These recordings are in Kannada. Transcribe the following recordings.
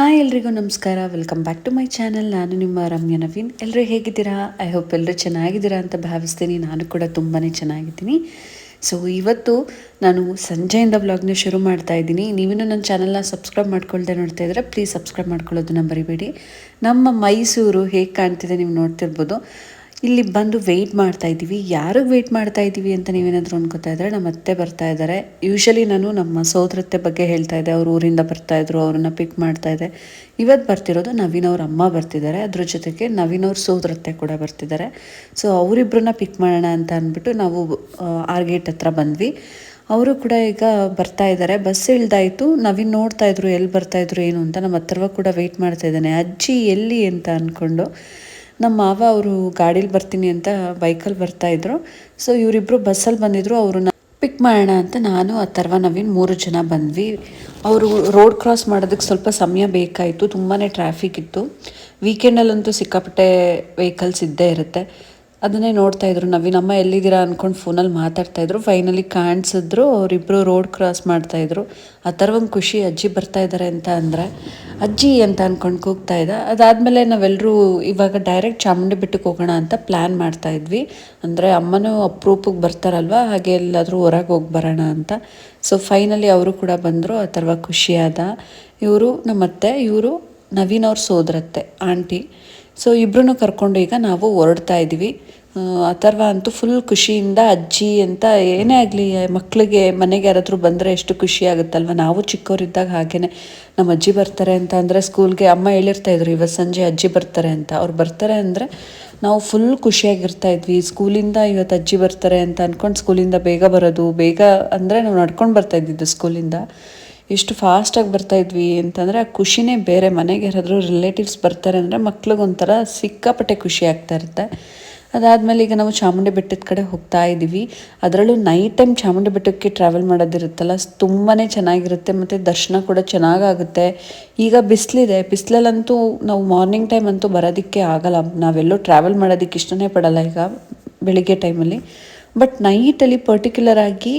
ಹಾಯ್ ಎಲ್ರಿಗೂ ನಮಸ್ಕಾರ. Welcome back to my channel ನಾನು ನಿಮ್ಮ ರಮ್ಯ ನವೀನ್. ಎಲ್ಲರೂ ಹೇಗಿದ್ದೀರಾ? ಐ ಹೋಪ್ ಎಲ್ಲರೂ ಚೆನ್ನಾಗಿದ್ದೀರಾ ಅಂತ ಭಾವಿಸ್ತೀನಿ. ನಾನು ಕೂಡ ತುಂಬಾ ಚೆನ್ನಾಗಿದ್ದೀನಿ. ಸೊ ಇವತ್ತು ನಾನು ಸಂಜೆಯಿಂದ ಬ್ಲಾಗ್ನ ಶುರು ಮಾಡ್ತಾ ಇದ್ದೀನಿ. ನೀವಿನ್ನೂ ನನ್ನ ಚಾನಲ್ನ ಸಬ್ಸ್ಕ್ರೈಬ್ ಮಾಡ್ಕೊಳ್ಳದೆ ನೋಡ್ತಾ ಇದ್ದರೆ ಪ್ಲೀಸ್ ಸಬ್ಸ್ಕ್ರೈಬ್ ಮಾಡ್ಕೊಳ್ಳೋದನ್ನ ಬರಿಬೇಡಿ ನಮ್ಮ ಮೈಸೂರು ಹೇಗೆ ಕಾಣ್ತಿದೆ ನೀವು ನೋಡ್ತಿರ್ಬೋದು. ಇಲ್ಲಿ ಬಂದು ವೆಯ್ಟ್ ಮಾಡ್ತಾ ಇದ್ದೀವಿ. ಯಾರಿಗೆ ವೆಯ್ಟ್ ಮಾಡ್ತಾ ಇದ್ದೀವಿ ಅಂತ ನೀವೇನಾದರೂ ಅನ್ಕೋತಾ ಇದ್ದರೆ ನಮ್ಮ ಅತ್ತೆ ಬರ್ತಾ ಇದ್ದಾರೆ ಯೂಶಲಿ ನಾನು ನಮ್ಮ ಸೋದರತ್ತೆ ಬಗ್ಗೆ ಹೇಳ್ತಾ ಇದ್ದೆ. ಅವ್ರ ಊರಿಂದ ಬರ್ತಾ ಇದ್ರು, ಅವ್ರನ್ನ ಪಿಕ್ ಮಾಡ್ತಾ ಇದ್ದೆ. ಇವತ್ತು ಬರ್ತಿರೋದು ನವೀನ್ ಅವ್ರ ಅಮ್ಮ ಬರ್ತಿದ್ದಾರೆ. ಅದ್ರ ಜೊತೆಗೆ ನವೀನ್ ಅವ್ರ ಸೋದರತ್ತೆ ಕೂಡ ಬರ್ತಿದ್ದಾರೆ. ಸೊ ಅವರಿಬ್ಬರನ್ನ ಪಿಕ್ ಮಾಡೋಣ ಅಂತ ಅಂದ್ಬಿಟ್ಟು ನಾವು ಆರ್ ಗೇಟ್ ಹತ್ರ ಬಂದ್ವಿ. ಅವರು ಕೂಡ ಈಗ ಬರ್ತಾ ಇದ್ದಾರೆ ಬಸ್ ಇಳ್ದಾಯಿತು. ನವೀನ್ ನೋಡ್ತಾ ಇದ್ರು ಎಲ್ಲಿ ಬರ್ತಾ ಇದ್ರು, ಏನು ಅಂತ ನಮ್ಮ ಹತ್ರವ ಕೂಡ ವೆಯ್ಟ್ ಮಾಡ್ತಾ ಇದ್ದಾನೆ. ಅಜ್ಜಿ ಎಲ್ಲಿ ಅಂತ ಅಂದ್ಕೊಂಡು ನಮ್ಮ ಮಾವ ಅವರು ಗಾಡೀಲಿ ಬರ್ತೀನಿ ಅಂತ ಬೈಕಲ್ಲಿ ಬರ್ತಾ ಇದ್ರು. ಸೊ ಇವರಿಬ್ಬರು ಬಸ್ಸಲ್ಲಿ ಬಂದಿದ್ರು ಅವ್ರನ್ನ ಪಿಕ್ ಮಾಡೋಣ ಅಂತ ನಾನು, ಆ ಅಥರ್ವ ನವೀನ್ ಮೂರು ಜನ ಬಂದ್ವಿ. ಅವರು ರೋಡ್ ಕ್ರಾಸ್ ಮಾಡೋದಕ್ಕೆ ಸ್ವಲ್ಪ ಸಮಯ ಬೇಕಾಯಿತು ತುಂಬಾ ಟ್ರಾಫಿಕ್ ಇತ್ತು. ವೀಕೆಂಡಲ್ಲಂತೂ ಸಿಕ್ಕಾಪಟ್ಟೆ ವೆಹಿಕಲ್ಸ್ ಇದ್ದೇ ಇರುತ್ತೆ. ಅದನ್ನೇ ನೋಡ್ತಾ ಇದ್ರು. ನವೀನ್ ಅಮ್ಮ ಎಲ್ಲಿದ್ದೀರಾ ಅನ್ಕೊಂಡು ಫೋನಲ್ಲಿ ಮಾತಾಡ್ತಾ ಇದ್ರು. ಫೈನಲಿ ಕಾಣಿಸಿದ್ರು. ಅವರಿಬ್ಬರು ರೋಡ್ ಕ್ರಾಸ್ ಮಾಡ್ತಾ ಇದ್ರು. ಆ ಥರ ಒಂದು ಖುಷಿ ಅಜ್ಜಿ ಬರ್ತಾ ಇದ್ದಾರೆ ಅಂತ ಅಂದರೆ, ಅಜ್ಜಿ ಅಂತ ಅಂದ್ಕೊಂಡು ಕೂಗ್ತಾ ಇದ್ದ. ಅದಾದಮೇಲೆ ನಾವೆಲ್ಲರೂ ಇವಾಗ ಡೈರೆಕ್ಟ್ ಚಾಮುಂಡಿ ಬೆಟ್ಟಕ್ಕೆ ಹೋಗೋಣ ಅಂತ ಪ್ಲ್ಯಾನ್ ಮಾಡ್ತಾ ಇದ್ವಿ. ಅಂದರೆ ಅಮ್ಮನೂ ಅಪ್ರೂಪಕ್ಕೆ ಬರ್ತಾರಲ್ವ? ಹಾಗೆ ಎಲ್ಲಾದರೂ ಹೊರಗೆ ಹೋಗಿ ಬರೋಣ ಅಂತ. ಸೊ ಫೈನಲಿ ಅವರು ಕೂಡ ಬಂದರು. ಆ ಥರ ಖುಷಿಯಾದ. ಇವರು ನಮ್ಮತ್ತೆ, ಇವರು ನವೀನ್ ಅವ್ರ ಸೋದರತ್ತೆ, ಆಂಟಿ. ಸೊ ಇಬ್ಬರನ್ನು ಕರ್ಕೊಂಡು ಈಗ ನಾವು ಹೊರಡ್ತಾ ಇದ್ದೀವಿ. ಅಥರ್ವ ಅಂತೂ ಫುಲ್ ಖುಷಿಯಿಂದ ಅಜ್ಜಿ ಅಂತ ಏನೇ ಆಗಲಿ ಮಕ್ಕಳಿಗೆ ಮನೆಗೆ ಯಾರಾದರೂ ಬಂದರೆ ಎಷ್ಟು ಖುಷಿ ಆಗುತ್ತಲ್ವ? ನಾವು ಚಿಕ್ಕವರಿದ್ದಾಗ ಹಾಗೇ ನಮ್ಮ ಅಜ್ಜಿ ಬರ್ತಾರೆ ಅಂತ ಅಂದರೆ ಸ್ಕೂಲ್ಗೆ ಅಮ್ಮ ಹೇಳಿರ್ತಾ ಇದ್ರು ಇವತ್ತು ಸಂಜೆ ಅಜ್ಜಿ ಬರ್ತಾರೆ ಅಂತ. ಅವ್ರು ಬರ್ತಾರೆ ಅಂದರೆ ನಾವು ಫುಲ್ ಖುಷಿಯಾಗಿರ್ತಾ ಇದ್ವಿ. ಸ್ಕೂಲಿಂದ ಇವತ್ತು ಅಜ್ಜಿ ಬರ್ತಾರೆ ಅಂತ ಅಂದ್ಕೊಂಡು ಸ್ಕೂಲಿಂದ ಬೇಗ ಬರೋದು, ಬೇಗ ಅಂದರೆ ನಾವು ನಡ್ಕೊಂಡು ಬರ್ತಾ ಇದ್ದಿದ್ದು ಸ್ಕೂಲಿಂದ ಎಷ್ಟು ಫಾಸ್ಟಾಗಿ ಬರ್ತಾ ಇದ್ವಿ ಅಂತಂದರೆ ಆ ಖುಷಿನೇ ಬೇರೆ. ಮನೆಗೆ ಯಾರಾದರೂ ರಿಲೇಟಿವ್ಸ್ ಬರ್ತಾರೆ ಅಂದರೆ ಮಕ್ಳಿಗೊಂಥರ ಸಿಕ್ಕಾಪಟ್ಟೆ ಖುಷಿ ಆಗ್ತಾ ಇರುತ್ತೆ. ಅದಾದಮೇಲೆ ಈಗ ನಾವು ಚಾಮುಂಡಿ ಬೆಟ್ಟದ ಕಡೆ ಹೋಗ್ತಾ ಇದ್ದೀವಿ ಅದರಲ್ಲೂ ನೈಟ್ ಟೈಮ್ ಚಾಮುಂಡಿ ಬೆಟ್ಟಕ್ಕೆ ಟ್ರಾವೆಲ್ ಮಾಡೋದಿರುತ್ತಲ್ಲ ತುಂಬಾ ಚೆನ್ನಾಗಿರುತ್ತೆ ಮತ್ತು ದರ್ಶನ ಕೂಡ ಚೆನ್ನಾಗಾಗುತ್ತೆ. ಈಗ ಬಿಸಿಲಿದೆ. ಬಿಸಿಲಲ್ಲಂತೂ ನಾವು ಮಾರ್ನಿಂಗ್ ಟೈಮ್ ಅಂತೂ ಬರೋದಕ್ಕೆ ಆಗಲ್ಲ. ನಾವೆಲ್ಲೂ ಟ್ರಾವೆಲ್ ಮಾಡೋದಕ್ಕೆ ಇಷ್ಟನೇ ಪಡಲ್ಲ ಈಗ ಬೆಳಿಗ್ಗೆ ಟೈಮಲ್ಲಿ ಬಟ್ ನೈಟಲ್ಲಿ ಪರ್ಟಿಕ್ಯುಲರ್ ಆಗಿ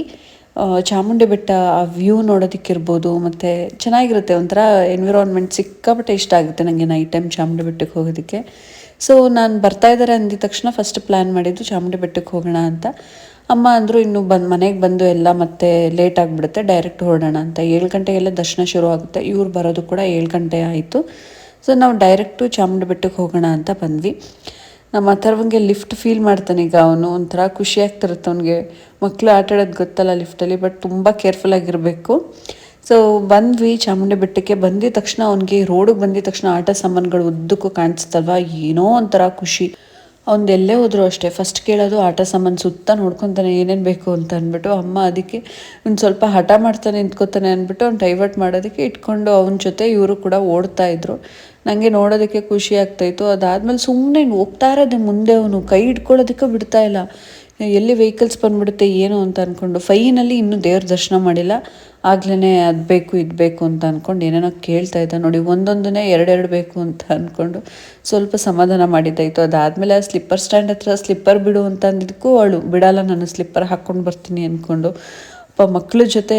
ಚಾಮುಂಡಿ ಬೆಟ್ಟ, ಆ ವ್ಯೂ ನೋಡೋದಕ್ಕಿರ್ಬೋದು, ಮತ್ತು ಚೆನ್ನಾಗಿರುತ್ತೆ, ಒಂಥರ ಎನ್ವಿರಾನ್ಮೆಂಟ್ ಸಿಕ್ಕಾಪಟ್ಟೆ ಇಷ್ಟ ಆಗುತ್ತೆ ನನಗೆ ನೈಟ್ ಟೈಮ್ ಚಾಮುಂಡಿ ಬೆಟ್ಟಕ್ಕೆ ಹೋಗೋದಕ್ಕೆ. ಸೊ ನಾನು ಬರ್ತಾ ಇದ್ದಾರೆ ಅಂದಿದ ತಕ್ಷಣ ಫಸ್ಟ್ ಪ್ಲ್ಯಾನ್ ಮಾಡಿದ್ದು ಚಾಮುಂಡಿ ಬೆಟ್ಟಕ್ಕೆ ಹೋಗೋಣ ಅಂತ. ಅಮ್ಮ ಅಂದರು ಇನ್ನು ಬಂದು, ಮನೆಗೆ ಬಂದು ಎಲ್ಲ ಮತ್ತೆ ಲೇಟ್ ಆಗಿಬಿಡುತ್ತೆ ಡೈರೆಕ್ಟ್ ಹೊರಡೋಣ ಅಂತ. ಏಳು ಗಂಟೆಗೆಲ್ಲ ದರ್ಶನ ಶುರು ಆಗುತ್ತೆ. ಇವ್ರು ಬರೋದು ಕೂಡ ಏಳು ಗಂಟೆ ಆಯಿತು. ಸೊ ನಾವು ಡೈರೆಕ್ಟು ಚಾಮುಂಡಿ ಬೆಟ್ಟಕ್ಕೆ ಹೋಗೋಣ ಅಂತ ಬಂದ್ವಿ. ನಮ್ಮ ಅಥರ್ವಂಗೆ ಲಿಫ್ಟ್ ಫೀಲ್ ಮಾಡ್ತಾನೆ ಈಗ ಅವನು. ಒಂಥರ ಖುಷಿ ಆಗ್ತಿರುತ್ತೆ ಅವನಿಗೆ. ಮಕ್ಕಳು ಆಟ ಆಡೋದು ಗೊತ್ತಲ್ಲ ಲಿಫ್ಟಲ್ಲಿ ಬಟ್ ತುಂಬ ಕೇರ್ಫುಲ್ ಆಗಿರಬೇಕು. ಸೊ ಬಂದ್ವಿ ಚಾಮುಂಡಿ ಬೆಟ್ಟಕ್ಕೆ. ಬಂದಿದ ತಕ್ಷಣ ಅವನಿಗೆ ರೋಡಿಗೆ ಬಂದಿದ ತಕ್ಷಣ ಆಟ ಸಾಮಾನುಗಳು ಉದ್ದಕ್ಕೂ ಕಾಣಿಸ್ತಲ್ವ? ಏನೋ ಒಂಥರ ಖುಷಿ. ಅವ್ನು ಎಲ್ಲೇ ಹೋದ್ರು ಅಷ್ಟೇ. ಫಸ್ಟ್ ಕೇಳೋದು ಆಟ ಸಾಮಾನು ಸುತ್ತ ನೋಡ್ಕೊತಾನೆ ಏನೇನು ಬೇಕು ಅಂತ ಅಂದ್ಬಿಟ್ಟು ಅಮ್ಮ ಅದಕ್ಕೆ ಒಂದು ಸ್ವಲ್ಪ ಹಠ ಮಾಡ್ತಾನೆ ನಿಂತ್ಕೋತಾನೆ ಅಂದ್ಬಿಟ್ಟು ಅವ್ನು ಡೈವರ್ಟ್ ಮಾಡೋದಕ್ಕೆ ಇಟ್ಕೊಂಡು ಅವನ ಜೊತೆ ಇವರು ಕೂಡ ಓಡ್ತಾ ಇದ್ರು. ನನಗೆ ನೋಡೋದಕ್ಕೆ ಖುಷಿ ಆಗ್ತಾಯಿತ್ತು ಅದಾದಮೇಲೆ ಸುಮ್ಮನೆ ಹೋಗ್ತಾ ಇರೋದೆ ಮುಂದೆ ಅವನು, ಕೈ ಹಿಡ್ಕೊಳ್ಳೋದಕ್ಕೆ ಬಿಡ್ತಾ ಇಲ್ಲ. ಎಲ್ಲಿ ವೆಹಿಕಲ್ಸ್ ಬಂದ್ಬಿಡುತ್ತೆ, ಏನು ಅಂತ ಅಂದ್ಕೊಂಡು ಫೈನಲ್ಲಿ ಇನ್ನೂ ದೇವ್ರ ದರ್ಶನ ಮಾಡಿಲ್ಲ. ಆಗ್ಲೇ ಅದು ಬೇಕು, ಇದು ಬೇಕು ಅಂತ ಅಂದ್ಕೊಂಡು ಏನೇನೋ ಕೇಳ್ತಾ ಇದ್ದ. ನೋಡಿ, ಒಂದೊಂದನ್ನೇ ಎರಡೆರಡು ಬೇಕು ಅಂತ ಅಂದ್ಕೊಂಡು ಸ್ವಲ್ಪ ಸಮಾಧಾನ ಮಾಡಿದ್ದಾಯಿತು ಅದಾದಮೇಲೆ ಆ ಸ್ಲಿಪ್ಪರ್ ಸ್ಟ್ಯಾಂಡ್ ಹತ್ರ ಸ್ಲಿಪ್ಪರ್ ಬಿಡು ಅಂತ ಅಂದಿದ್ದಕ್ಕೂ ಅವಳು, ಬಿಡಲ್ಲ, ನಾನು ಸ್ಲಿಪ್ಪರ್ ಹಾಕ್ಕೊಂಡು ಬರ್ತೀನಿ ಅಂದ್ಕೊಂಡು ಅಪ್ಪ ಮಕ್ಕಳ ಜೊತೆ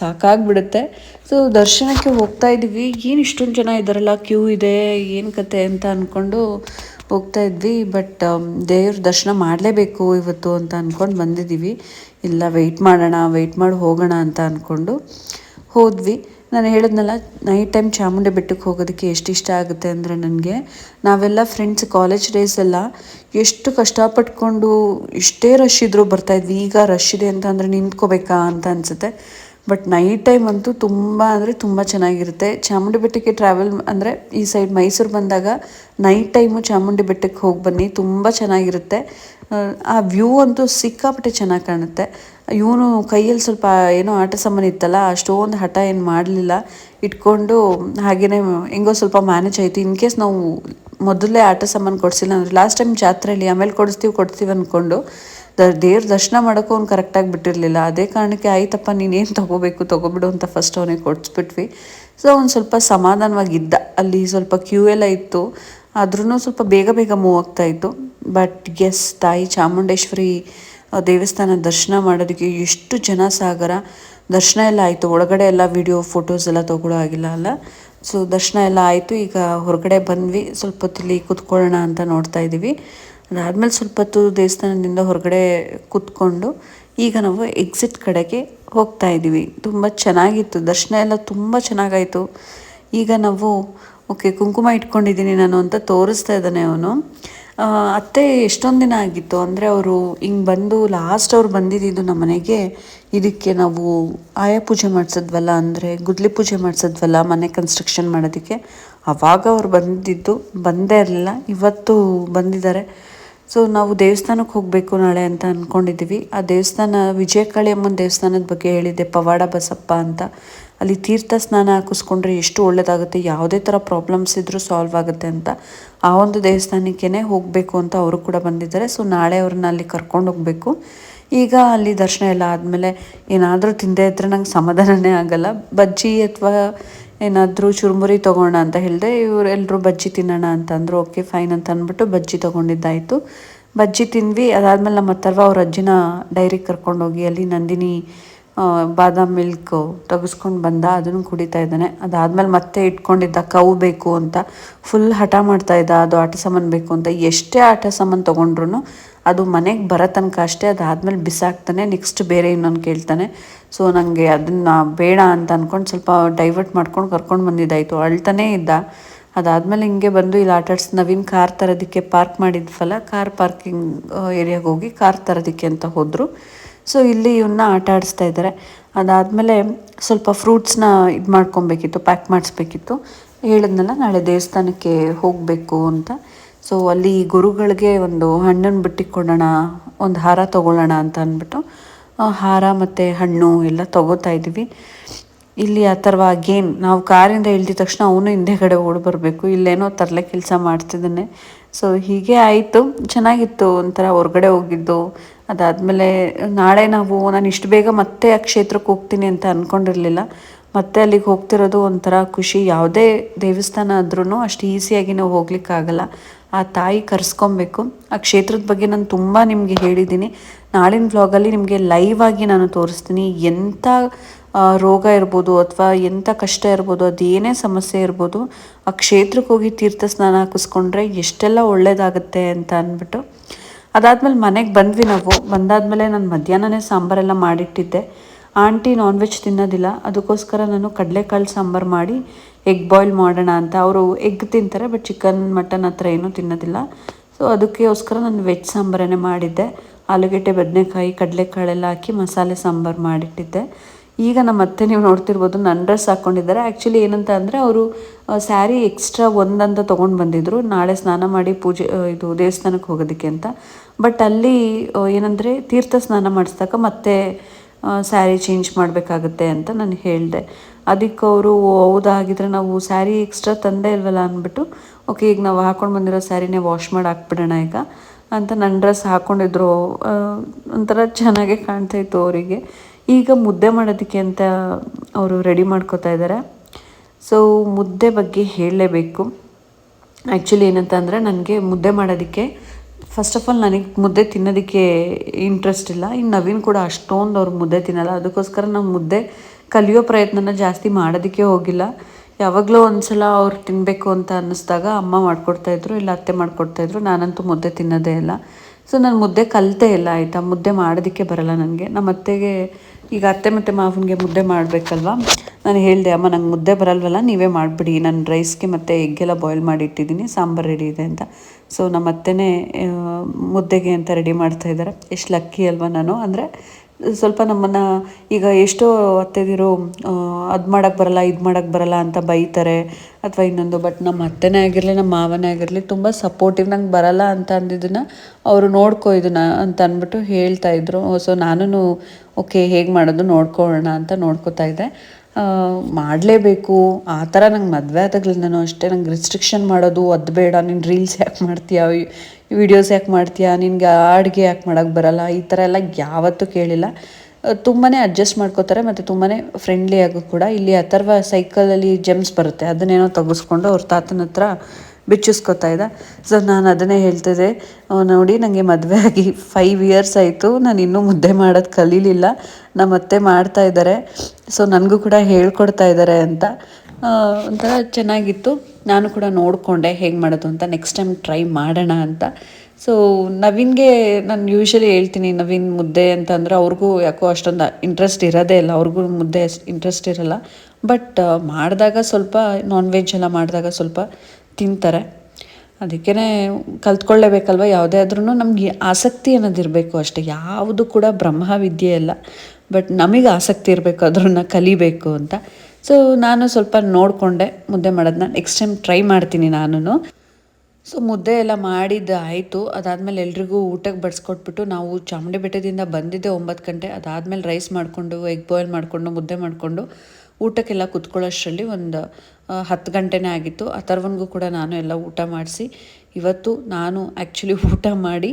ಸಾಕಾಗ್ಬಿಡುತ್ತೆ. ಸೊ ದರ್ಶನಕ್ಕೆ ಹೋಗ್ತಾ ಇದ್ದೀವಿ. ಏನು ಇಷ್ಟೊಂದು ಜನ ಇದ್ದಾರಲ್ಲ ಕ್ಯೂ ಇದೆ, ಏನು ಕತೆ ಅಂತ ಅಂದ್ಕೊಂಡು ಹೋಗ್ತಾ ಇದ್ವಿ ಬಟ್ ದೇವ್ರ ದರ್ಶನ ಮಾಡಲೇಬೇಕು ಇವತ್ತು ಅಂತ ಅಂದ್ಕೊಂಡು ಬಂದಿದ್ದೀವಿ. ಇಲ್ಲ ವೆಯ್ಟ್ ಮಾಡೋಣ ವೆಯ್ಟ್ ಮಾಡಿ, ಹೋಗೋಣ ಅಂತ ಅಂದ್ಕೊಂಡು ಹೋದ್ವಿ. ನಾನು ಹೇಳಿದ್ನಲ್ಲ ನೈಟ್ ಟೈಮ್ ಚಾಮುಂಡಿ ಬೆಟ್ಟಕ್ಕೆ ಹೋಗೋದಕ್ಕೆ ಎಷ್ಟು ಇಷ್ಟ ಆಗುತ್ತೆ ಅಂದರೆ ನನಗೆ ನಾವೆಲ್ಲ ಫ್ರೆಂಡ್ಸ್ ಕಾಲೇಜ್ ಡೇಸ್ ಎಲ್ಲ ಎಷ್ಟು ಕಷ್ಟಪಟ್ಕೊಂಡು ಇಷ್ಟೇ ರಶ್ ಇದ್ರೂ ಬರ್ತಾಯಿದ್ವಿ ಈಗ ರಶ್ ಇದೆ ಅಂತ ಅಂದರೆ ನಿಂತ್ಕೋಬೇಕಾ ಅಂತ ಅನಿಸುತ್ತೆ. ಬಟ್ ನೈಟ್ ಟೈಮ್ ಅಂತೂ ತುಂಬ ಅಂದರೆ ತುಂಬ ಚೆನ್ನಾಗಿರುತ್ತೆ. ಚಾಮುಂಡಿ ಬೆಟ್ಟಕ್ಕೆ ಟ್ರಾವೆಲ್ ಅಂದರೆ ಈ ಸೈಡ್ ಮೈಸೂರು ಬಂದಾಗ ನೈಟ್ ಟೈಮು ಚಾಮುಂಡಿ ಬೆಟ್ಟಕ್ಕೆ ಹೋಗಿ ಬನ್ನಿ, ತುಂಬ ಚೆನ್ನಾಗಿರುತ್ತೆ. ಆ ವ್ಯೂ ಅಂತೂ ಸಿಕ್ಕಾಪಟ್ಟೆ ಚೆನ್ನಾಗಿ ಕಾಣುತ್ತೆ. ಇವನು ಕೈಯಲ್ಲಿ ಸ್ವಲ್ಪ ಏನೋ ಆಟ ಸಾಮಾನು ಇತ್ತಲ್ಲ, ಅಷ್ಟೊಂದು ಹಠ ಏನು ಮಾಡಲಿಲ್ಲ. ಇಟ್ಕೊಂಡು ಹಾಗೆಯೇ ಹೆಂಗೋ ಸ್ವಲ್ಪ ಮ್ಯಾನೇಜ್ ಆಯಿತು. ಇನ್ ಕೇಸ್ ನಾವು ಮೊದಲೇ ಆಟ ಸಾಮಾನು ಕೊಡಿಸಿಲ್ಲ ಅಂದರೆ ಲಾಸ್ಟ್ ಟೈಮ್ ಜಾತ್ರೆಯಲ್ಲಿ ಆಮೇಲೆ ಕೊಡಿಸ್ತೀವಿ, ಕೊಡ್ತೀವಿ ಅಂದ್ಕೊಂಡು ದ ದೇವ್ರ ದರ್ಶನ ಮಾಡೋಕ್ಕೂ ಅವ್ನು ಕರೆಕ್ಟಾಗಿ ಬಿಟ್ಟಿರಲಿಲ್ಲ. ಅದೇ ಕಾರಣಕ್ಕೆ, ಆಯ್ತಪ್ಪ, ನೀನೇನು ತೊಗೋಬೇಕು? ತೊಗೊಬಿಡು ಅಂತ ಫಸ್ಟ್ ಅವನಿಗೆ ಕೊಡಿಸ್ಬಿಟ್ವಿ. ಸೊ ಅವ್ನು ಸ್ವಲ್ಪ ಸಮಾಧಾನವಾಗಿದ್ದ. ಅಲ್ಲಿ ಸ್ವಲ್ಪ ಕ್ಯೂ ಎಲ್ಲ ಇತ್ತು. ಆದ್ರೂ ಸ್ವಲ್ಪ ಬೇಗ ಬೇಗ ಮೂವ್ ಆಗ್ತಾ ಇತ್ತು. ಬಟ್ ಎಸ್ ತಾಯಿ ಚಾಮುಂಡೇಶ್ವರಿ ದೇವಸ್ಥಾನ ದರ್ಶನ ಮಾಡೋದಕ್ಕೆ ಎಷ್ಟು ಜನ ಸಾಗರ, ದರ್ಶನ ಎಲ್ಲ ಆಯಿತು. ಒಳಗಡೆ ಎಲ್ಲ ವಿಡಿಯೋ ಫೋಟೋಸ್ ಎಲ್ಲ ತೊಗೊಳೋ ಆಗಿಲ್ಲ ಅಲ್ಲ. ಸೊ ದರ್ಶನ ಎಲ್ಲ ಆಯಿತು. ಈಗ ಹೊರಗಡೆ ಬಂದ್ವಿ. ಸ್ವಲ್ಪ ಹೊತ್ತಿಲ್ಲಿ ಕೂತ್ಕೊಳ್ಳೋಣ ಅಂತ ನೋಡ್ತಾ ಇದ್ದೀವಿ ಅದಾದಮೇಲೆ ಸ್ವಲ್ಪ ಹೊತ್ತು ದೇವಸ್ಥಾನದಿಂದ ಹೊರಗಡೆ ಕೂತ್ಕೊಂಡು ಈಗ ನಾವು ಎಕ್ಸಿಟ್ ಕಡೆಗೆ ಹೋಗ್ತಾ ಇದ್ದೀವಿ. ತುಂಬ ಚೆನ್ನಾಗಿತ್ತು. ದರ್ಶನ ಎಲ್ಲ ತುಂಬ ಚೆನ್ನಾಗಾಯಿತು. ಈಗ ನಾವು, ಓಕೆ, ಕುಂಕುಮ ಇಟ್ಕೊಂಡಿದ್ದೀನಿ ನಾನು ಅಂತ ತೋರಿಸ್ತಾ ಇದ್ದಾನೆ ಅವನು. ಅತ್ತೆ ಎಷ್ಟೊಂದು ದಿನ ಆಗಿತ್ತು? ಅಂದರೆ ಅವರು ಹಿಂಗೆ ಬಂದು ಲಾಸ್ಟ್ ಅವ್ರು ಬಂದಿದ್ದು ನಮ್ಮ ಮನೆಗೆ ಇದಕ್ಕೆ ನಾವು ಆಯ ಪೂಜೆ ಮಾಡಿಸಿದ್ವಲ್ಲ, ಅಂದರೆ ಗುದ್ಲಿ ಪೂಜೆ ಮಾಡಿಸಿದ್ವಲ್ಲ ಮನೆ ಕನ್ಸ್ಟ್ರಕ್ಷನ್ ಮಾಡೋದಕ್ಕೆ. ಆವಾಗ ಅವ್ರು ಬಂದಿದ್ದು, ಬಂದೇ ಇರಲಿಲ್ಲ. ಇವತ್ತು ಬಂದಿದ್ದಾರೆ. ಸೊ ನಾವು ದೇವಸ್ಥಾನಕ್ಕೆ ಹೋಗಬೇಕು ನಾಳೆ ಅಂತ ಅಂದ್ಕೊಂಡಿದ್ದೀವಿ ಆ ದೇವಸ್ಥಾನ ವಿಜಯಕಾಳಿ ಅಮ್ಮನ ದೇವಸ್ಥಾನದ ಬಗ್ಗೆ ಹೇಳಿದ್ದೆ, ಪವಾಡ ಬಸಪ್ಪ ಅಂತ. ಅಲ್ಲಿ ತೀರ್ಥ ಸ್ನಾನ ಹಾಕಿಸ್ಕೊಂಡ್ರೆ ಎಷ್ಟು ಒಳ್ಳೆಯದಾಗುತ್ತೆ ಯಾವುದೇ ಥರ ಪ್ರಾಬ್ಲಮ್ಸ್ ಇದ್ದರೂ ಸಾಲ್ವ್ ಆಗುತ್ತೆ ಅಂತ. ಆ ಒಂದು ದೇವಸ್ಥಾನಕ್ಕೇ ಹೋಗಬೇಕು ಅಂತ ಅವರು ಕೂಡ ಬಂದಿದ್ದಾರೆ. ಸೊ ನಾಳೆ ಅವ್ರನ್ನ ಅಲ್ಲಿ ಕರ್ಕೊಂಡು ಹೋಗಬೇಕು. ಈಗ ಅಲ್ಲಿ ದರ್ಶನ ಎಲ್ಲ ಆದಮೇಲೆ ಏನಾದರೂ ತಿಂದೇ ಇದ್ದರೆ ನಂಗೆ ಸಮಾಧಾನನೇ ಆಗಲ್ಲ. ಬಜ್ಜಿ ಅಥವಾ ಏನಾದರೂ ಚುರುಮುರಿ ತೊಗೋಣ ಅಂತ ಹೇಳಿದೆ, ಇವರು ಎಲ್ಲರೂ ಬಜ್ಜಿ ತಿನ್ನೋಣ ಅಂತಂದರು ಓಕೆ, ಫೈನ್ ಅಂತ ಅಂದ್ಬಿಟ್ಟು ಬಜ್ಜಿ ತೊಗೊಂಡಿದ್ದಾಯಿತು. ಬಜ್ಜಿ ತಿಂದ್ವಿ, ಅದಾದಮೇಲೆ ನಮ್ಮ ಹತ್ತರ್ವ ಅವ್ರ ಅಜ್ಜಿನ ಡೈರಿಗೆ ಕರ್ಕೊಂಡೋಗಿ ಅಲ್ಲಿ ನಂದಿನಿ ಬಾದಾಮ್ ಮಿಲ್ಕ್ ತೆಗೆಸ್ಕೊಂಡು ಬಂದ, ಅದನ್ನು ಕುಡಿತಾ ಇದ್ದಾನೆ. ಅದಾದಮೇಲೆ ಮತ್ತೆ ಇಟ್ಕೊಂಡಿದ್ದ ಕವು ಬೇಕು ಅಂತ. ಫುಲ್ ಹಠ ಮಾಡ್ತಾ ಇದ್ದ, ಅದು ಆಟ ಸಾಮಾನು ಬೇಕು ಅಂತ. ಎಷ್ಟೇ ಆಟ ಸಾಮಾನು ತೊಗೊಂಡ್ರು ಅದು ಮನೆಗೆ ಬರೋ ತನಕ ಅಷ್ಟೇ, ಅದಾದಮೇಲೆ ಬಿಸಾಕ್ತಾನೆ ನೆಕ್ಸ್ಟ್ ಬೇರೆ ಇನ್ನೊಂದು ಕೇಳ್ತಾನೆ. ಸೊ ನನಗೆ ಅದನ್ನು ಬೇಡ ಅಂತ ಅಂದ್ಕೊಂಡು ಸ್ವಲ್ಪ ಡೈವರ್ಟ್ ಮಾಡ್ಕೊಂಡು ಕರ್ಕೊಂಡು ಬಂದಿದ್ದಾಯಿತು. ಅಳ್ತಾನೇ ಇದ್ದ. ಅದಾದಮೇಲೆ ಹಿಂಗೆ ಬಂದು ಇಲ್ಲಿ ಆಟಾಡ್ಸಿ ನವೀನ್ ಕಾರ್ ತರೋದಕ್ಕೆ ಪಾರ್ಕ್ ಮಾಡಿದ್ವಲ್ಲ ಕಾರ್ ಪಾರ್ಕಿಂಗ್ ಏರಿಯಾಗೆ ಹೋಗಿ ಕಾರ್ ತರೋದಕ್ಕೆ ಅಂತ ಹೋದರು. ಸೊ ಇಲ್ಲಿ ಇವನ್ನ ಆಟ ಆಡಿಸ್ತಾ ಇದ್ದಾರೆ ಅದಾದಮೇಲೆ ಸ್ವಲ್ಪ ಫ್ರೂಟ್ಸ್ನ ಇದು ಮಾಡ್ಕೊಬೇಕಿತ್ತು ಪ್ಯಾಕ್ ಮಾಡಿಸ್ಬೇಕಿತ್ತು. ಹೇಳಿದ್ನಲ್ಲ, ನಾಳೆ ದೇವಸ್ಥಾನಕ್ಕೆ ಹೋಗಬೇಕು ಅಂತ. ಸೊ ಅಲ್ಲಿ ಗುರುಗಳಿಗೆ ಒಂದು ಹಣ್ಣನ್ನು ಬಿಟ್ಟು ಒಂದು ಹಾರ ತೊಗೊಳ್ಳೋಣ ಅಂತ ಅಂದ್ಬಿಟ್ಟು ಹಾರ ಮತ್ತು ಹಣ್ಣು ಎಲ್ಲ ತೊಗೋತಾ ಇದ್ದೀವಿ ಇಲ್ಲಿ ಆ ಥರ ಗೇಮ್ ನಾವು ಕಾರಿಂದ ಇಳಿದ ತಕ್ಷಣ ಅವನು ಹಿಂದೆಗಡೆ ಓಡಿ ಬರಬೇಕು, ಇಲ್ಲೇನೋ ತರಲೆ ಕೆಲಸ ಮಾಡ್ತಿದ್ದಾನೆ. ಸೊ ಹೀಗೆ ಆಯಿತು, ಚೆನ್ನಾಗಿತ್ತು ಒಂಥರ ಹೊರಗಡೆ ಹೋಗಿದ್ದು. ಅದಾದಮೇಲೆ ನಾಳೆ ನಾವು, ನಾನು ಇಷ್ಟು ಬೇಗ ಮತ್ತೆ ಆ ಕ್ಷೇತ್ರಕ್ಕೆ ಹೋಗ್ತೀನಿ ಅಂತ ಅಂದ್ಕೊಂಡಿರಲಿಲ್ಲ ಮತ್ತೆ ಅಲ್ಲಿಗೆ ಹೋಗ್ತಿರೋದು ಒಂಥರ ಖುಷಿ. ಯಾವುದೇ ದೇವಸ್ಥಾನ ಆದ್ರೂ ಅಷ್ಟು ಈಸಿಯಾಗಿ ನಾವು ಹೋಗ್ಲಿಕ್ಕಾಗಲ್ಲ. ಆ ತಾಯಿ ಕರೆಸ್ಕೊಬೇಕು. ಆ ಕ್ಷೇತ್ರದ ಬಗ್ಗೆ ನಾನು ತುಂಬ ನಿಮಗೆ ಹೇಳಿದ್ದೀನಿ. ನಾಳಿನ ವ್ಲಾಗಲ್ಲಿ ನಿಮಗೆ ಲೈವ್ ಆಗಿ ನಾನು ತೋರಿಸ್ತೀನಿ. ಎಂಥ ರೋಗ ಇರ್ಬೋದು ಅಥವಾ ಎಂಥ ಕಷ್ಟ ಇರ್ಬೋದು, ಅದೇನೇ ಸಮಸ್ಯೆ ಇರ್ಬೋದು, ಆ ಕ್ಷೇತ್ರಕ್ಕೆ ಹೋಗಿ ತೀರ್ಥ ಸ್ನಾನ ಹಾಕಿಸ್ಕೊಂಡ್ರೆ ಎಷ್ಟೆಲ್ಲ ಒಳ್ಳೇದಾಗುತ್ತೆ ಅಂತ ಅಂದ್ಬಿಟ್ಟು. ಅದಾದಮೇಲೆ ಮನೆಗೆ ಬಂದ್ವಿ ನಾವು. ಬಂದಾದಮೇಲೆ ನಾನು ಮಧ್ಯಾಹ್ನನೇ ಸಾಂಬಾರೆಲ್ಲ ಮಾಡಿಟ್ಟಿದ್ದೆ. ಆಂಟಿ ನಾನ್ ವೆಜ್ ತಿನ್ನೋದಿಲ್ಲ, ಅದಕ್ಕೋಸ್ಕರ ನಾನು ಕಡಲೆಕಾಳು ಸಾಂಬಾರು ಮಾಡಿ ಎಗ್ ಬಾಯ್ಲ್ ಮಾಡೋಣ ಅಂತ. ಅವರು ಎಗ್ ತಿಂತಾರೆ ಬಟ್ ಚಿಕನ್ ಮಟನ್ ಹತ್ರ ಏನೂ ತಿನ್ನೋದಿಲ್ಲ. ಸೊ ಅದಕ್ಕೋಸ್ಕರ ನಾನು ವೆಜ್ ಸಾಂಬಾರನ್ನೇ ಮಾಡಿದ್ದೆ. ಆಲೂಗೆಡ್ಡೆ, ಬದನೆಕಾಯಿ, ಕಡಲೆಕಾಳೆಲ್ಲ ಹಾಕಿ ಮಸಾಲೆ ಸಾಂಬಾರು ಮಾಡಿಟ್ಟಿದ್ದೆ. ಈಗ ನಮ್ಮ ಅತ್ತೆ ನೀವು ನೋಡ್ತಿರ್ಬೋದು ನನ್ನ ಡ್ರೆಸ್ ಹಾಕ್ಕೊಂಡಿದ್ದಾರೆ ಆ್ಯಕ್ಚುಲಿ ಏನಂತ ಅಂದರೆ ಅವರು ಸ್ಯಾರಿ ಎಕ್ಸ್ಟ್ರಾ ಒಂದಂತ ತೊಗೊಂಡು ಬಂದಿದ್ದರು ನಾಳೆ ಸ್ನಾನ ಮಾಡಿ ಪೂಜೆ ಇದು ದೇವಸ್ಥಾನಕ್ಕೆ ಹೋಗೋದಕ್ಕೆ ಅಂತ. ಬಟ್ ಅಲ್ಲಿ ಏನಂದರೆ ತೀರ್ಥ ಸ್ನಾನ ಮಾಡಿಸ್ದಾಗ ಮತ್ತೆ ಸ್ಯಾರಿ ಚೇಂಜ್ ಮಾಡಬೇಕಾಗುತ್ತೆ ಅಂತ ನಾನು ಹೇಳಿದೆ. ಅದಕ್ಕೆ ಅವರು ಹೌದಾಗಿದ್ರೆ ನಾವು ಸ್ಯಾರಿ ಎಕ್ಸ್ಟ್ರಾ ತಂದೆ ಇಲ್ವಲ್ಲ ಅಂದ್ಬಿಟ್ಟು, ಓಕೆ, ಈಗ ನಾವು ಹಾಕ್ಕೊಂಡು ಬಂದಿರೋ ಸ್ಯಾರಿನೇ ವಾಶ್ ಮಾಡಿ ಹಾಕ್ಬಿಡೋಣ ಈಗ, ಅಂತ ನನ್ನ ಡ್ರೆಸ್ ಹಾಕ್ಕೊಂಡಿದ್ರು ಒಂಥರ ಚೆನ್ನಾಗೇ ಕಾಣ್ತಾಯಿತ್ತು ಅವರಿಗೆ. ಈಗ ಮುದ್ದೆ ಮಾಡೋದಕ್ಕೆ ಅಂತ ಅವರು ರೆಡಿ ಮಾಡ್ಕೋತಾ ಇದ್ದಾರೆ. ಸೊ, ಮುದ್ದೆ ಬಗ್ಗೆ ಹೇಳಲೇಬೇಕು. ಆ್ಯಕ್ಚುಲಿ ಏನಂತ ಅಂದರೆ ನನಗೆ ಮುದ್ದೆ ಮಾಡೋದಕ್ಕೆ ಫಸ್ಟ್ ಆಫ್ ಆಲ್ ನನಗೆ ಮುದ್ದೆ ತಿನ್ನೋದಕ್ಕೆ ಇಂಟ್ರೆಸ್ಟ್ ಇಲ್ಲ. ಇನ್ನು ನವೀನ್ ಕೂಡ ಅಷ್ಟೊಂದು ಅವ್ರು ಮುದ್ದೆ ತಿನ್ನಲ್ಲ. ಅದಕ್ಕೋಸ್ಕರ ನಾವು ಮುದ್ದೆ ಕಲಿಯೋ ಪ್ರಯತ್ನನ ಜಾಸ್ತಿ ಮಾಡೋದಕ್ಕೆ ಹೋಗಿಲ್ಲ. ಯಾವಾಗಲೂ ಒಂದು ಸಲ ಅವ್ರು ತಿನ್ನಬೇಕು ಅಂತ ಅನ್ನಿಸ್ದಾಗ ಅಮ್ಮ ಮಾಡಿಕೊಡ್ತಾಯಿದ್ರು ಇಲ್ಲ ಅತ್ತೆ ಮಾಡಿಕೊಡ್ತಾಯಿದ್ರು ನಾನಂತೂ ಮುದ್ದೆ ತಿನ್ನೋದೇ ಇಲ್ಲ. ಸೊ ನಾನು ಮುದ್ದೆ ಕಲಿತೆ ಇಲ್ಲ, ಆಯಿತಾ? ಮುದ್ದೆ ಮಾಡೋದಕ್ಕೆ ಬರಲ್ಲ ನನಗೆ. ನಮ್ಮ ಅತ್ತೆಗೆ, ಈಗ ಅತ್ತೆ ಮತ್ತು ಮಾವನಿಗೆ ಮುದ್ದೆ ಮಾಡಬೇಕಲ್ವ? ನಾನು ಹೇಳಿದೆ, ಅಮ್ಮ, ನಂಗೆ ಮುದ್ದೆ ಬರಲ್ವಲ್ಲ, ನೀವೇ ಮಾಡಿಬಿಡಿ. ನಾನು ರೈಸ್ಗೆ ಮತ್ತು ಎಗ್ಗೆಲ್ಲ ಬಾಯ್ಲ್ ಮಾಡಿ ಇಟ್ಟಿದ್ದೀನಿ ಸಾಂಬಾರು ರೆಡಿ ಇದೆ ಅಂತ. ಸೊ ನಮ್ಮ ಅತ್ತೆನೇ ಮುದ್ದೆಗೆ ಅಂತ ರೆಡಿ ಮಾಡ್ತಾ ಇದ್ದಾರೆ. ಎಷ್ಟು ಲಕ್ಕಿ ಅಲ್ವಾ ನಾನು. ಅಂದರೆ, ಸ್ವಲ್ಪ ನಮ್ಮನ್ನು ಈಗ ಎಷ್ಟೋ ಅತ್ತೆದಿರು ಅದು ಮಾಡೋಕ್ಕೆ ಬರಲ್ಲ, ಇದು ಮಾಡೋಕ್ಕೆ ಬರಲ್ಲ ಅಂತ ಬೈತಾರೆ. ಅಥವಾ ಇನ್ನೊಂದು ಬಟ್ ನಮ್ಮ ಅತ್ತೆನೇ ಆಗಿರಲಿ, ನಮ್ಮ ಮಾವನೇ ಆಗಿರಲಿ, ತುಂಬ ಸಪೋರ್ಟಿವ್ ನಂಗೆ ಬರಲ್ಲ ಅಂತ ಅಂದಿದ್ದನ್ನು ಅವರು ನೋಡ್ಕೋ ಇದನ್ನ ಅಂತ ಅಂದ್ಬಿಟ್ಟು ಹೇಳ್ತಾ ಇದ್ರು. ಸೊ ನಾನು ಓಕೆ, ಹೇಗೆ ಮಾಡೋದು? ನೋಡ್ಕೊಳ್ಳೋಣ ಅಂತ ನೋಡ್ಕೋತಾ ಇದ್ದೆ. ಮಾಡಲೇಬೇಕು. ಆ ಥರ ನಂಗೆ ಮದುವೆ ಆದಾಗ್ಲಿಂದನೂ ಅಷ್ಟೇ. ನಂಗೆ ರಿಸ್ಟ್ರಿಕ್ಷನ್ ಮಾಡೋದು, ಅದು ಬೇಡ. ನೀನು ರೀಲ್ಸ್ ಯಾಕೆ ಮಾಡ್ತೀಯ? ವಿಡಿಯೋಸ್ ಯಾಕೆ ಮಾಡ್ತೀಯಾ? ನಿನಗೆ ಅಡುಗೆ ಯಾಕೆ ಮಾಡೋಕ್ಕೆ ಬರಲ್ಲ? ಈ ಥರ ಎಲ್ಲ ಯಾವತ್ತೂ ಕೇಳಿಲ್ಲ. ತುಂಬಾ ಅಡ್ಜಸ್ಟ್ ಮಾಡ್ಕೋತಾರೆ ಮತ್ತು ತುಂಬಾ ಫ್ರೆಂಡ್ಲಿ ಆಗು ಕೂಡ. ಇಲ್ಲಿ ಅಥರ್ವ ಸೈಕಲಲ್ಲಿ ಜೆಮ್ಸ್ ಬರುತ್ತೆ. ಅದನ್ನೇನೋ ತೆಗೆಸ್ಕೊಂಡು ಅವ್ರ ತಾತನ ಹತ್ರ ಬಿಚ್ಚಿಸ್ಕೊತಾ ಇದ್ದ. ಸೊ ನಾನು ಅದನ್ನೇ ಹೇಳ್ತಿದ್ದೆ. ನೋಡಿ ನನಗೆ ಮದುವೆ ಆಗಿ ಫೈವ್ ಇಯರ್ಸ್ ಆಯಿತು. ನಾನು ಇನ್ನೂ ಮುದ್ದೆ ಮಾಡೋದು ಕಲೀಲಿಲ್ಲ. ನಮ್ಮ ಅತ್ತೆ ಮಾಡ್ತಾ ಇದ್ದಾರೆ ಸೊ ನನಗೂ ಕೂಡ ಹೇಳ್ಕೊಡ್ತಾ ಇದ್ದಾರೆ ಅಂತ. ಒಂಥರ ಚೆನ್ನಾಗಿತ್ತು. ನಾನು ಕೂಡ ನೋಡಿಕೊಂಡೆ ಹೇಗೆ ಮಾಡೋದು ಅಂತ. ನೆಕ್ಸ್ಟ್ ಟೈಮ್ ಟ್ರೈ ಮಾಡೋಣ ಅಂತ. ಸೊ ನವೀನ್ಗೆ ನಾನು ಯೂಶ್ವಲಿ ಹೇಳ್ತೀನಿ, ನವೀನ್ ಮುದ್ದೆ ಅಂತಂದ್ರೆ ಅವ್ರಿಗೂ ಯಾಕೋ ಅಷ್ಟೊಂದು ಇಂಟ್ರೆಸ್ಟ್ ಇರೋದೇ ಇಲ್ಲ. ಅವ್ರಿಗೂ ಮುದ್ದೆ ಇಂಟ್ರೆಸ್ಟ್ ಇರಲ್ಲ. ಬಟ್ ಮಾಡಿದಾಗ ಸ್ವಲ್ಪ ನಾನ್ ವೆಜ್ ಎಲ್ಲ ಮಾಡಿದಾಗ ಸ್ವಲ್ಪ ತಿಂತಾರೆ. ಅದಕ್ಕೇ ಕಲ್ತ್ಕೊಳ್ಳೇಬೇಕಲ್ವ? ಯಾವುದೇ ಆದ್ರೂ ನಮಗೆ ಆಸಕ್ತಿ ಅನ್ನೋದಿರಬೇಕು ಅಷ್ಟೇ. ಯಾವುದು ಕೂಡ ಬ್ರಹ್ಮವಿದ್ಯೆ ಅಲ್ಲ. ಬಟ್ ನಮಗೆ ಆಸಕ್ತಿ ಇರಬೇಕು ಅದನ್ನು ಕಲಿಬೇಕು ಅಂತ. ಸೊ ನಾನು ಸ್ವಲ್ಪ ನೋಡಿಕೊಂಡೆ, ಮುದ್ದೆ ಮಾಡೋದನ್ನ ನೆಕ್ಸ್ಟ್ ಟೈಮ್ ಟ್ರೈ ಮಾಡ್ತೀನಿ ನಾನು ಸೊ ಮುದ್ದೆ ಎಲ್ಲ ಮಾಡಿದ್ದು ಆಯಿತು. ಅದಾದಮೇಲೆ ಎಲ್ರಿಗೂ ಊಟಕ್ಕೆ ಬಡಿಸ್ಕೊಟ್ಬಿಟ್ಟು ನಾವು ಚಾಮುಂಡಿ ಬೆಟ್ಟದಿಂದ ಬಂದಿದ್ದೆ ಒಂಬತ್ತು ಗಂಟೆ. ಅದಾದಮೇಲೆ ರೈಸ್ ಮಾಡಿಕೊಂಡು ಎಗ್ ಬಾಯ್ಲ್ ಮಾಡಿಕೊಂಡು, ಮುದ್ದೆ ಮಾಡಿಕೊಂಡು. ಊಟಕ್ಕೆಲ್ಲ ಕುತ್ಕೊಳ್ಳೋಷ್ಟರಲ್ಲಿ ಒಂದು ಆ, ಹತ್ತು ಗಂಟೆನೇ ಆಗಿತ್ತು. ಅಥರ್ವನ್ಗೂ ಕೂಡ ನಾನು ಎಲ್ಲ ಊಟ ಮಾಡಿಸಿ. ಇವತ್ತು ನಾನು ಆ್ಯಕ್ಚುಲಿ ಊಟ ಮಾಡಿ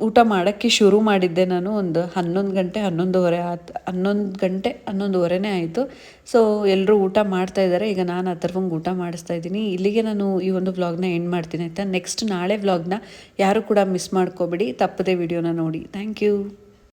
ಊಟ ಮಾಡೋಕ್ಕೆ ಶುರು ಮಾಡಿದ್ದೆ ನಾನು ಒಂದು ಹನ್ನೊಂದು ಗಂಟೆ ಹನ್ನೊಂದುವರೆ ಆತು ಹನ್ನೊಂದು ಗಂಟೆ ಹನ್ನೊಂದುವರೆನೇ ಆಯಿತು. ಸೊ ಎಲ್ಲರೂ ಊಟ ಮಾಡ್ತಾ ಇದ್ದಾರೆ. ಈಗ ನಾನು ಅಥರ್ವಂಗೆ ಊಟ ಮಾಡಿಸ್ತಾ ಇದ್ದೀನಿ. ಇಲ್ಲಿಗೆ ನಾನು ಈ ಒಂದು ವ್ಲಾಗ್ನ ಎಂಡ್ ಮಾಡ್ತೀನಿ ಆಯಿತಾ? ನೆಕ್ಸ್ಟ್ ನಾಳೆ ವ್ಲಾಗ್ನ ಯಾರು ಕೂಡ ಮಿಸ್ ಮಾಡ್ಕೋಬೇಡಿ. ತಪ್ಪದೇ ವಿಡಿಯೋನ ನೋಡಿ. Thank you